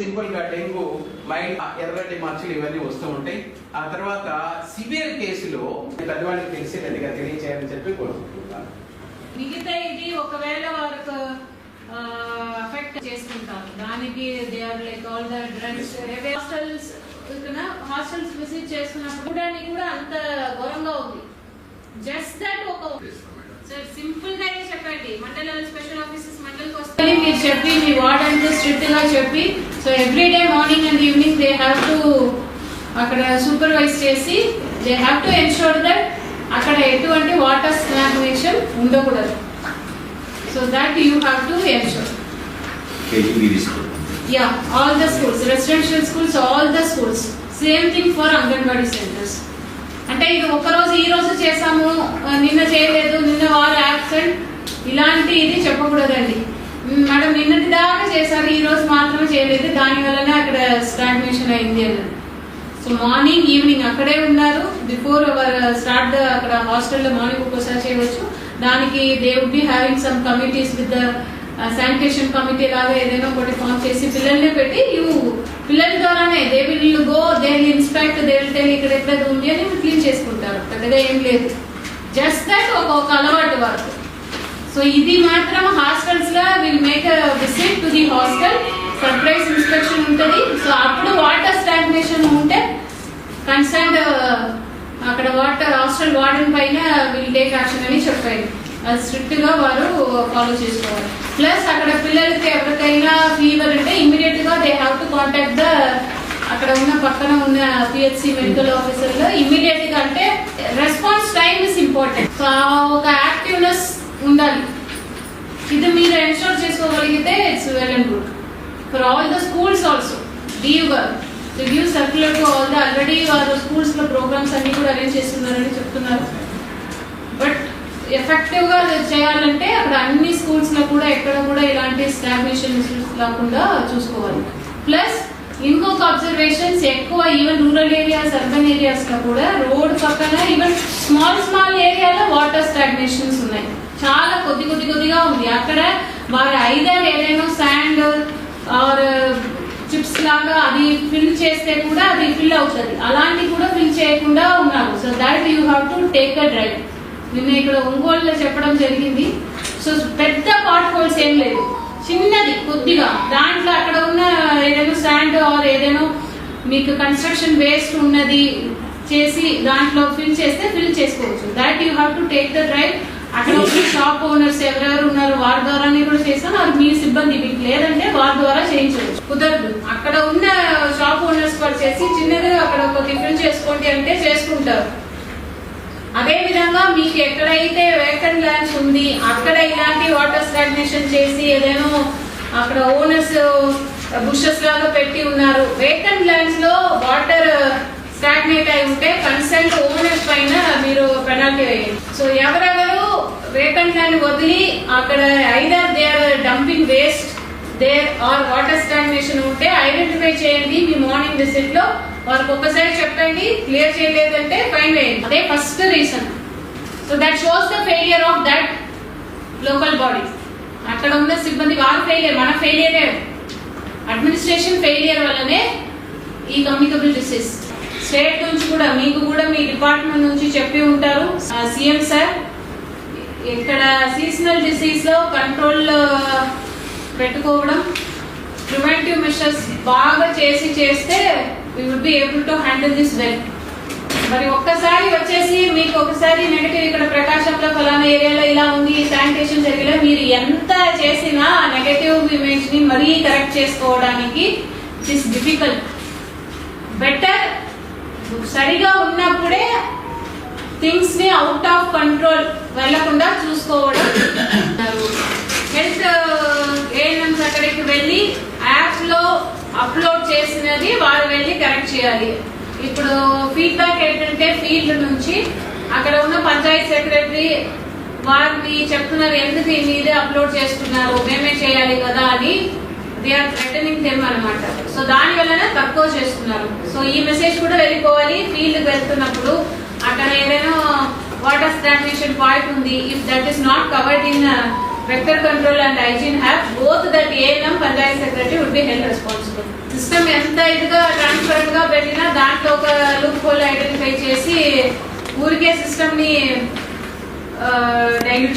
సింపుల్గా dengue mild ఎర్రటి మచ్చలు ఇవన్నీ వస్తూ ఉంటాయి. ఆ తర్వాత సివియర్ కేసులో పెద్దవాళ్ళకి తెలిసేటట్టుగా తెలియచేయాలని చెప్పి కోరుకుంటున్నాను. మిగతా ఇది ఒకవేళ వారికి అఫెక్ట్ చేసుకుంటారు. దానికి they are like all the drugs hostels hostels visit చేసుకున్నప్పుడు కూడా అంత ఘోరంగా ఉంది. జస్ట్ దట్ ఒక సార్ సింపుల్గా చెప్పండి. మండల స్పెషల్ ఆఫీసర్స్ మండలికి వస్తే. మీరు చెప్పి మీ వార్డ్ అంటే స్ట్రిక్ట్గా చెప్పి so every day morning and evening they have to అక్కడ సూపర్వైజ్ చేసి they have to ensure that అక్కడ ఎటువంటి వాటర్ స్నాగ్నేషన్ ఉండకూడదు. So that you have to ensure yeah all the schools residential schools all the schools same thing for anganwadi centres అంటే ఇది ఒక రోజు ఈ రోజు చేసాము నిన్న చేయలేదు నిన్న వారు యాక్సిడెంట్ ఇలాంటి ఇది చెప్పకూడదండి. మేడం నిన్నటి దాకా చేశారు ఈ రోజు మాత్రమే చేయలేదు. దాని వల్లనే అక్కడ స్టాగ్నేషన్ అయింది అన్నది సో మార్నింగ్ ఈవినింగ్ అక్కడే ఉన్నారు. బిఫోర్ అవర్ స్టార్ట్ అక్కడ హాస్టల్లో మార్నింగ్ ఒక్కోసారి చేయవచ్చు. దానికి they would be having some committees with the sanitation committee లాగా ఏదైనా ఒకటి ఫామ్ చేసి పిల్లల్ని పెట్టి యూ పిల్లల ద్వారానే they will go they will inspect they will tell ఇక్కడ ఎక్కడ ఉంది అని క్లీన్ చేసుకుంటారు పెద్దగా ఏం లేదు. జస్ట్ దట్ ఒక ఒక అలవాటు వరకు సో ఇది మాత్రం హాస్టల్స్లో will make visit to the hostel surprise inspection ఉంటుంది. సో అప్పుడు వాటర్ స్టాగ్నేషన్ ఉంటే కన్సర్న్ uh, అక్కడ వాటర్ హాస్టల్ వార్డెన్ పైన విల్ టేక్ యాక్షన్ అని చెప్పారు. అది స్ట్రిక్ట్గా వారు ఫాలో చేసుకోవాలి. ప్లస్ అక్కడ పిల్లలకి ఎవరికైనా ఫీవర్ అంటే ఇమీడియట్గా they have to contact the అక్కడ ఉన్న పక్కన ఉన్న పిహెచ్సి మెడికల్ ఆఫీసర్లో ఇమీడియట్గా అంటే response time is important so ఒక యాక్టివ్నెస్ ఉండాలి. ఇది మీరు ఎన్షోర్ చేసుకోగలిగితే it's well and good for all the schools also leave review circular to all the already వారు స్కూల్స్లో ప్రోగ్రామ్స్ అన్ని కూడా అరేంజ్ చేస్తున్నారని చెప్తున్నారు. బట్ ఎఫెక్టివ్గా చేయాలంటే అక్కడ అన్ని స్కూల్స్లో కూడా ఎక్కడ కూడా ఇలాంటి స్టాగ్నేషన్ ఇష్యూస్ లేకుండా చూసుకోవాలి. ఇంకొక అబ్జర్వేషన్స్ ఎక్కువ ఈవెన్ రూరల్ ఏరియాస్ అర్బన్ ఏరియాస్లో కూడా రోడ్ పక్కన ఈవెన్ స్మాల్ స్మాల్ ఏరియాలో వాటర్ స్టాగ్నేషన్స్ ఉన్నాయి. చాలా కొద్ది కొద్ది కొద్దిగా ఉంది. అక్కడ వారి ఐదర్ ఏదైనా శాండ్ ఆర్ చిప్స్ లాగా అది ఫిల్ చేస్తే కూడా అది ఫిల్ అవుతుంది. అలాంటి కూడా ఫిల్ చేయకుండా ఉన్నారు. So that you have to take a drive నిన్న ఇక్కడ ఒంగోలులో చెప్పడం జరిగింది. సో పెద్ద పాట్ హోల్స్ ఏం లేదు. చిన్నది కొద్దిగా. దాంట్లో అక్కడ మీకు కన్స్ట్రక్షన్ వేస్ట్ ఉన్నది చేసి దాంట్లో ఫిల్ చేస్తే ఫిల్ చేసుకోవచ్చు. That you have to take the drive అక్కడ షాప్ ఓనర్స్ ఎవరెవరు ఉన్నారు వారి ద్వారానే కూడా చేస్తాను అది మీ సిబ్బంది మీకు లేదంటే వారి ద్వారా చేయించవచ్చు. కుదరదు. అక్కడ ఉన్న షాప్ ఓనర్స్ కూడా చేసి చిన్నదిగా అక్కడ ఒక ఫిల్ చేసుకోండి అంటే చేసుకుంటారు. అదే విధంగా మీకు ఎక్కడైతే వేకెంట్ ల్యాండ్స్ ఉంది అక్కడ ఇలాంటి వాటర్ స్టాగ్నేషన్ చేసి ఏదైనా అక్కడ ఓనర్స్ బుషెస్ లాగా పెట్టి ఉన్నారు. వేకెంట్ ల్యాండ్స్లో వాటర్ స్టాగ్నేట్ uh, అయి ఉంటే కన్సల్ట్ ఓనర్స్ పైన మీరు పెనాల్టీ వేయండి. సో ఎవరెవరు వేకెంట్ ల్యాండ్ వదిలి అక్కడ either they are dumping waste there are water stagnation ఉంటే ఐడెంటిఫై చేయండి మీ మార్నింగ్ విజిట్లో. వారికి ఒక్కసారి చెప్పండి క్లియర్ చేయలేదంటే ఫైన్ వేయండి. అదే first reason so that shows the failure of that local body అక్కడ ఉన్న సిబ్బంది వారు ఫెయిలియర్ మన ఫెయిలియరే అడ్మినిస్ట్రేషన్ ఫెయిలియర్ వల్లనే ఈ కమ్యూనికబుల్ డిసీజ్ స్టేట్ నుంచి కూడా మీకు కూడా మీ డిపార్ట్మెంట్ నుంచి చెప్పి ఉంటారు. సీఎం సార్ ఇక్కడ సీజనల్ డిసీజ్లో కంట్రోల్ పెట్టుకోవడం ప్రివెంటివ్ మెషర్స్ బాగా చేసి చేస్తే we would be able to handle this well మరి ఒక్కసారి వచ్చేసి మీకు ఒకసారి నెగటివ్ ఇక్కడ ప్రకాశంలో ఫలానా ఏరియాలో ఇలా ఉంది శానిటేషన్ జరిగినా మీరు ఎంత చేసినా నెగటివ్ ఇమేజ్ని మరీ కరెక్ట్ చేసుకోవడానికి ఇట్ ఇస్ డిఫికల్ట్ బెటర్ సరిగా ఉన్నప్పుడే థింగ్స్ని అవుట్ ఆఫ్ కంట్రోల్ వెళ్ళకుండా చూసుకోవడం. హెల్త్ ఏఎన్ఎంస్ uh, అక్కడికి వెళ్ళి యాప్లో అప్లోడ్ చేసినది వారు వెళ్ళి కరెక్ట్ చేయాలి. ఇప్పుడు ఫీడ్బ్యాక్ ఏంటంటే ఫీల్డ్ నుంచి అక్కడ ఉన్న పంచాయత్ సెక్రటరీ వారిని చెప్తున్నారు ఎందుకు ఈ మీదే అప్లోడ్ చేస్తున్నారు మేమే చేయాలి కదా అని దే ఆర్ థ్రెటనింగ్ దెమ్ అనమాట సో దాని వల్లనే తక్కువ చేస్తున్నారు. సో ఈ మెసేజ్ కూడా వెళ్ళిపోవాలి ఫీల్డ్ వెళ్తున్నప్పుడు అక్కడ ఏదైనా వాటర్ స్టాగ్నేషన్ పాయింట్ ఉంది. If that is not covered in vector control and hygiene have both that ANM panchayat secretary would be held responsible system ఎంత ఇదిగా ట్రాన్స్పరెంట్గా పెట్టినా దాంట్లో ఒక లుక్ హోల్ ఐడెంటిఫై చేసి ఊరికే సిస్టమ్ని డైల్యూట్